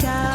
God.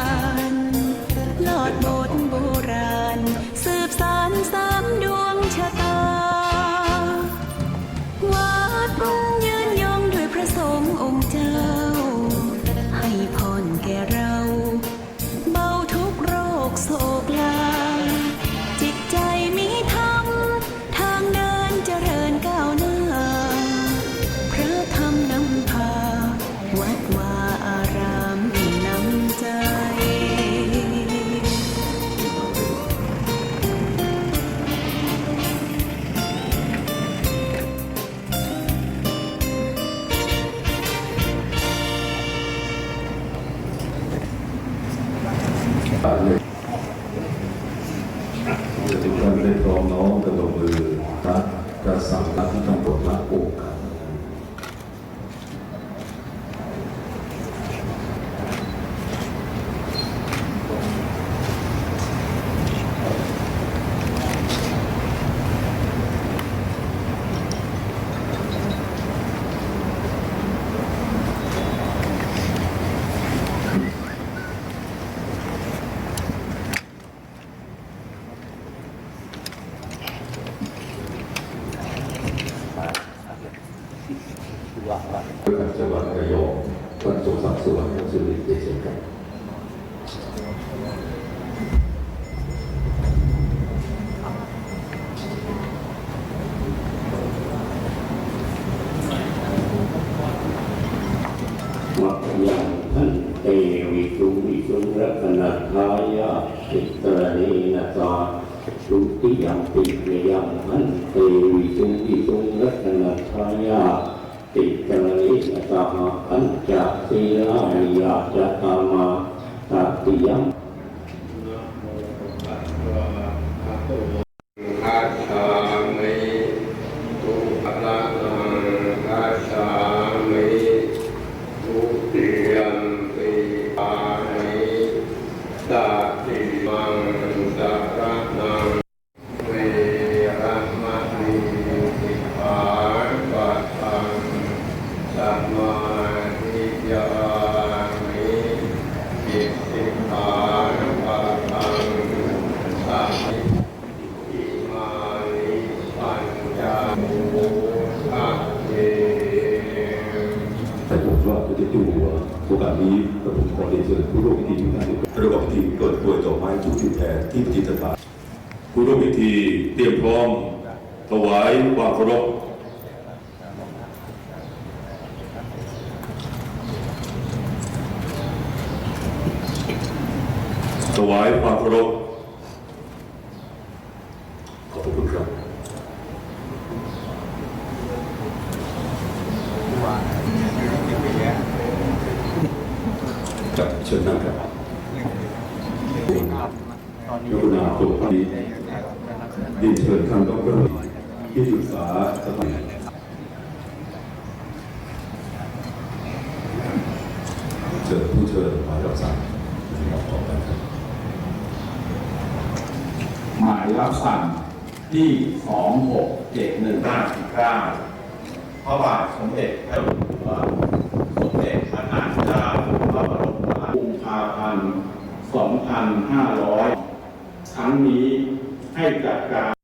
กจังหวัดระยองท่านสมศักดิ์สุวรรณสุริเดยำท่านเตวิสุวิสุรัตนทายาสิตรณีนาจาสุติยังติเยยังท่านเตวิจุวิสุรัตนทายา ติจริตตามอัญจะสีลานิยาจตามาตติยัง โอกาสนี้กระผมขอเรียนเชิญผู้ร่วมพิธีทุกท่านประกอบพิธีเกิดกล้วยดอกไม้ทุกทิศแทนที่ประจิตศาสผู้ร่วมพิธีเตรียมพร้อมถวายความเคารพถวายความเคารพ ชิญผู้เชิญหมายรับสั่งนะครับต่อไปครับหมายรับสั่งที่ 267159พระบาทสมเด็จพระบรมสมเด็จพระนางเจ้าพระบรมราชินีกุมภาพันธ์2500 ครั้งนี้ให้จัดการ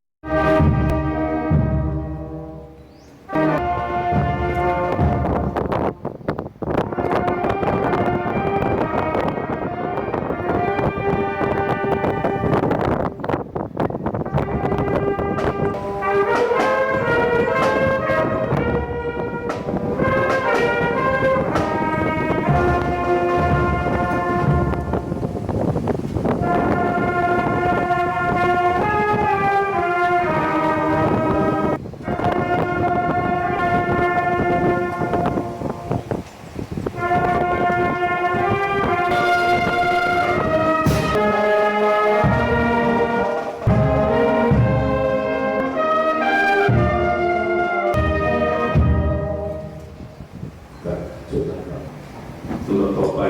สำหรับต่อไป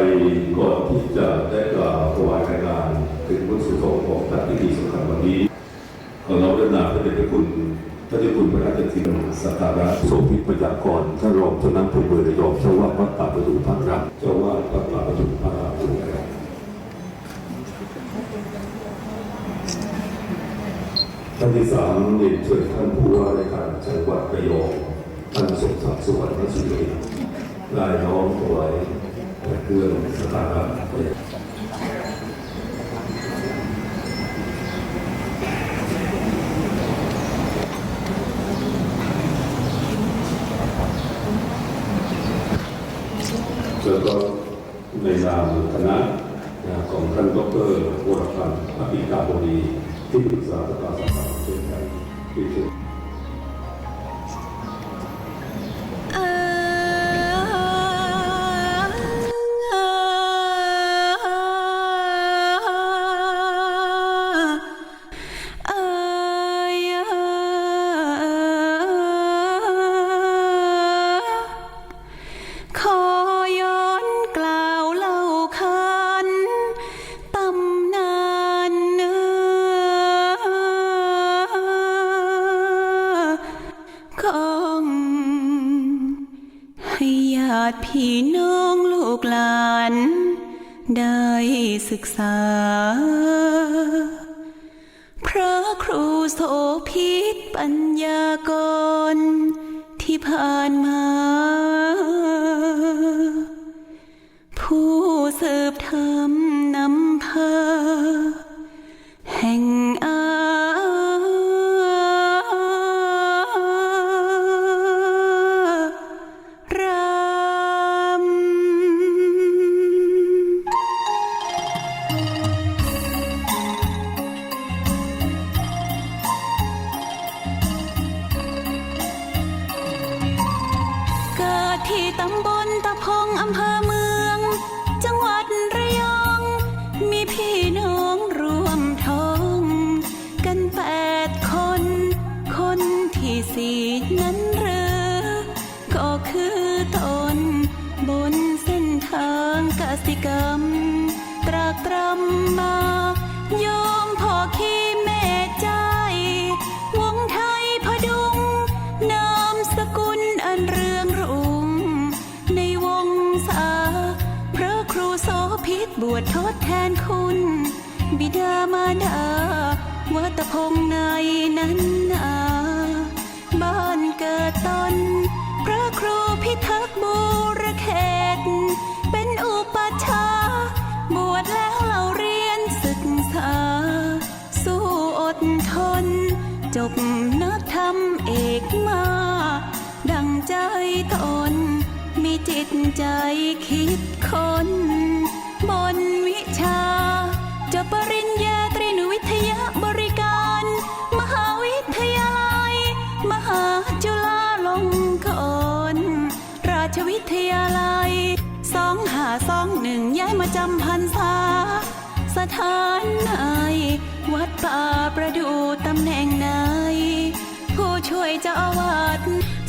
ก่อนที่จะได้กล่าวถวายรายงานถึงบุญสุขของพระพิธีสำคัญวันนี้ขอเราเรียนนาพระเดชพระคุณท่านเจ้าคุณพระราชทินสักการะทรงพิพยากรท่านรองเจ้าน้ำผู้เบอร์ระยองเจ้าว่าวัดป่าประดูพระรักเจ้าว่าวัดป่าประดูพระรักครับท่านที่สามเรียนเชิญท่านผู้ว่าราชการจังหวัดระยองท่านสมศักดิ์สวรรณสุรินทร์ ได้น้อมถวายเครื่องสถานะแล้วก็ในนามคณะของท่านดรวรพันธ์อภิกาบดีที่ปรึกษาสภาสังคมเชียงใหม่ที่เชิ พี่น้องลูกหลาน ได้ศึกษา พระครูโสภิตปัญญากรที่ผ่านมา ตรากตรำมายอมพ่อขี้แม่ใจ วงไทยพดุง นามสกุลอันเรืองรุ่ง ในวงศาพระครูโสพิษบวชทดแทนคุณ บิดามารดาวัตพงในนั้น ทยาลัยสองหาสองหนึ่งย้ายมาจำพรรษา สถานไหนวัดป่าประดูตำแหน่งไหน ผู้ช่วยเจ้าอาวาส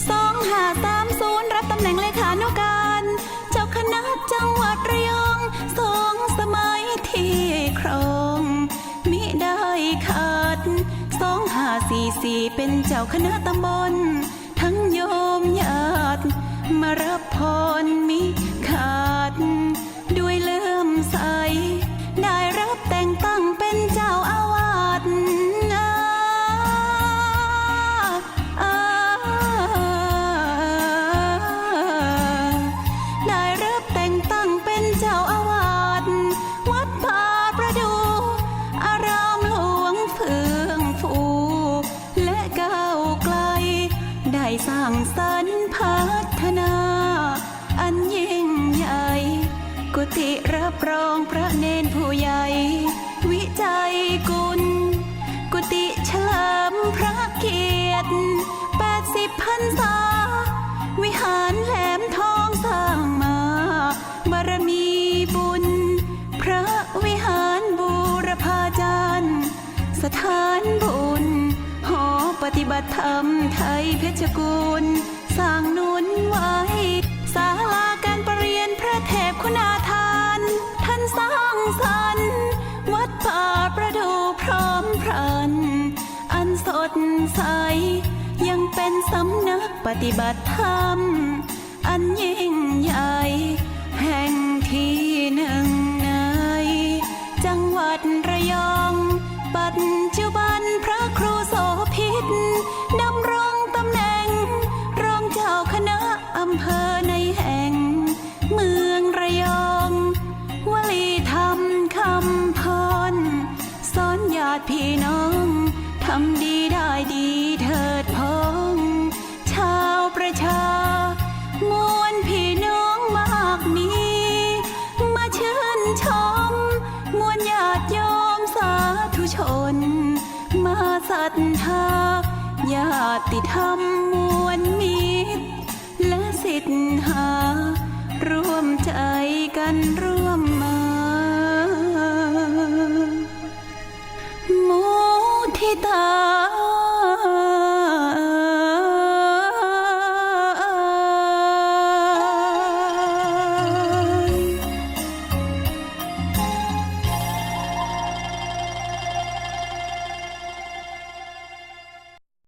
สองหาสามศูนย์รับตำแหน่งเลขานุการ เจ้าคณะจังหวัดระยองสองสมัยที่ครองมิได้ขาดสองหาสี่สี่เป็นเจ้าคณะตำบล ทั้งโยมญาติมารับ คนมีค่า ฏิบัติธรรมไทยเพชรกุลสร้างนุนไว้ศาลาการประเรียนพระเทพคุณาทาน ท่านสร้างสรรค์วัดป่าประดูพร้อมพรัน อันสดใส ยังเป็นสำนักปฏิบัติธรรม อันยิ่งใหญ่ คำพรสอนญาติพี่น้องทำดีได้ดีเถิดพองชาวประชามวลพี่น้องมากมี มาชื่นชม มวลญาติโยมสาธุชน มาศรัทธาญาติธรรมมวลมิตร และสิทธาร่วมใจกันร่ 他。